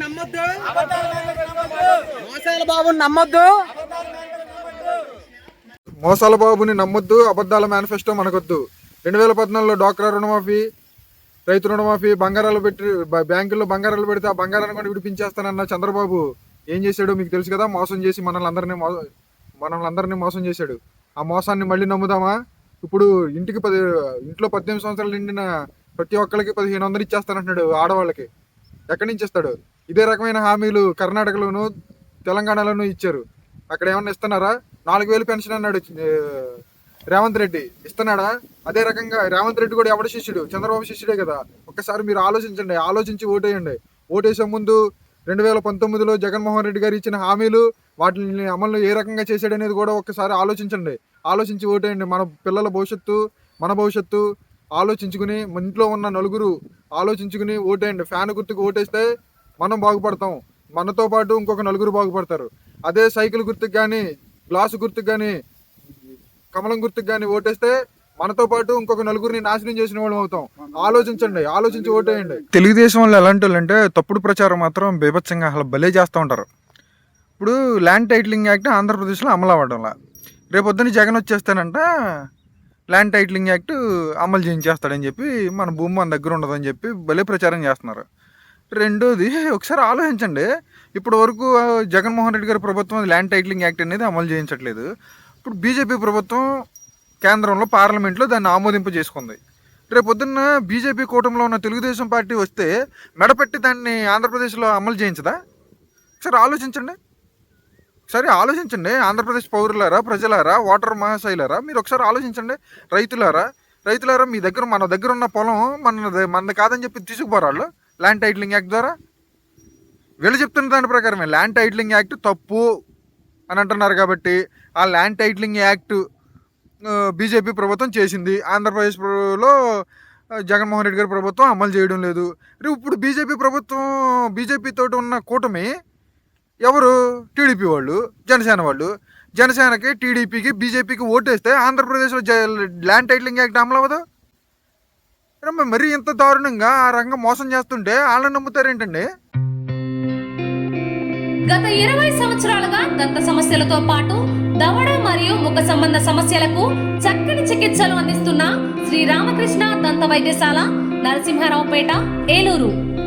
నమ్మొద్దు. మోసాల బాబు నమ్మొద్దు. మోసాల బాబుని నమ్మొద్దు అబద్ధాల మేనిఫెస్టో మనకొద్దు. రెండు వేల పద్నాలుగులో డాక్రా రుణమాఫీ రైతు రుణమాఫీ బంగారాలు పెట్టి బ్యాంకుల్లో బంగారాలు పెడితే ఆ బంగారాన్ని కూడా విడిపించేస్తానన్న చంద్రబాబు ఏం చేశాడు మీకు తెలుసు కదా? మోసం చేసి మనల్ని అందరినీ మనల్ని అందరినీ మోసం చేశాడు. ఆ మోసాన్ని మళ్ళీ నమ్ముదామా? ఇప్పుడు ఇంటికి పది ఇంట్లో పద్దెనిమిది సంవత్సరాలు నిండిన ప్రతి ఒక్కరికి పదిహేను వందలు ఇచ్చేస్తానంటున్నాడు ఆడవాళ్ళకి. ఎక్కడి నుంచి ఇస్తాడు? ఇదే రకమైన హామీలు కర్ణాటకలోను తెలంగాణలోనూ ఇచ్చారు. అక్కడ ఏమన్నా ఇస్తున్నారా? నాలుగు వేలు పెన్షన్ అన్నాడు రేవంత్ రెడ్డి. ఇస్తున్నాడా? అదే రకంగా రేవంత్ రెడ్డి కూడా ఎవడ శిష్యుడు? చంద్రబాబు శిష్యుడే కదా. ఒక్కసారి మీరు ఆలోచించండి ఆలోచించి ఓటేయండి. ఓటేసే ముందు రెండు వేల పంతొమ్మిదిలో జగన్మోహన్ రెడ్డి గారు ఇచ్చిన హామీలు వాటిని అమలు ఏ రకంగా చేశాడనేది కూడా ఒక్కసారి ఆలోచించండి. ఆలోచించి ఓటేయండి. మన పిల్లల భవిష్యత్తు మన భవిష్యత్తు ఆలోచించుకుని ఇంట్లో ఉన్న నలుగురు ఆలోచించుకుని ఓటేయండి. ఫ్యాన్ గుర్తుకు ఓటేస్తే మనం బాగుపడతాం. మనతో పాటు ఇంకొక నలుగురు బాగుపడతారు. అదే సైకిల్ గుర్తుకు కానీ గ్లాసు గుర్తుకు కానీ కమలం గుర్తుకు కానీ ఓటేస్తే మనతో పాటు ఇంకొక నలుగురిని నాశనం చేసిన వాళ్ళం అవుతాం. ఆలోచించండి. ఆలోచించి ఓటేయండి. తెలుగుదేశం వాళ్ళు ఎలాంటి వాళ్ళు అంటే తప్పుడు ప్రచారం మాత్రం బీభత్సంగా అసలు భలే చేస్తూ ఉంటారు. ఇప్పుడు ల్యాండ్ టైటిలింగ్ యాక్ట్ ఆంధ్రప్రదేశ్లో అమలు అవ్వడంలా. రేపొద్దున జగన్ వచ్చేస్తానంటే ల్యాండ్ టైటిలింగ్ యాక్ట్ అమలు చేయించేస్తాడని చెప్పి మన భూమి మన దగ్గర ఉండదని చెప్పి భలే ప్రచారం చేస్తున్నారు. రెండోది ఒకసారి ఆలోచించండి. ఇప్పటి వరకు జగన్మోహన్ రెడ్డి గారి ప్రభుత్వం ల్యాండ్ టైటిలింగ్ యాక్ట్ అనేది అమలు చేయించట్లేదు. ఇప్పుడు బీజేపీ ప్రభుత్వం కేంద్రంలో పార్లమెంట్లో దాన్ని ఆమోదింప చేసుకుంది. రేపు పొద్దున్న బీజేపీ కూటమిలో ఉన్న తెలుగుదేశం పార్టీ వస్తే మెడపెట్టి దాన్ని ఆంధ్రప్రదేశ్లో అమలు చేయించదా? ఒకసారి ఆలోచించండి. సరే ఆలోచించండి. ఆంధ్రప్రదేశ్ పౌరులారా ప్రజలారా వాటర్ మహాశైలారా మీరు ఒకసారి ఆలోచించండి. రైతులారా రైతులారా మీ దగ్గర మన దగ్గర ఉన్న పొలం మన మనది కాదని చెప్పి తీసుకుపోరాళ్ళు. ల్యాండ్ టైటిలింగ్ యాక్ట్ ద్వారా. వీళ్ళు చెప్తున్న దాని ప్రకారమే ల్యాండ్ టైటిలింగ్ యాక్ట్ తప్పు అని అంటున్నారు కాబట్టి ఆ ల్యాండ్ టైటిలింగ్ యాక్ట్ బీజేపీ ప్రభుత్వం చేసింది. ఆంధ్రప్రదేశ్లో జగన్మోహన్ రెడ్డి గారి ప్రభుత్వం అమలు చేయడం లేదు. రేపు ఇప్పుడు బీజేపీ ప్రభుత్వం బీజేపీ తోటి ఉన్న కూటమి ఎవరు? టీడీపీ వాళ్ళు జనసేన వాళ్ళు. జనసేనకి టీడీపీకి బీజేపీకి ఓటేస్తే ఆంధ్రప్రదేశ్లో ల్యాండ్ టైటిలింగ్ యాక్ట్ అమలు అవ్వదు మరి ఇంత దారుణంగా ఆ రంగం మోసం చేస్తుంటే వాళ్ళని నమ్ముతారేంటండి? గత ఇరవై సంవత్సరాలుగా దంత సమస్యలతో పాటు దవడ మరియు ముఖ సంబంధ సమస్యలకు చక్కని చికిత్సలు అందిస్తున్న శ్రీ రామకృష్ణ దంత వైద్యశాల నరసింహారావుపేట ఏలూరు.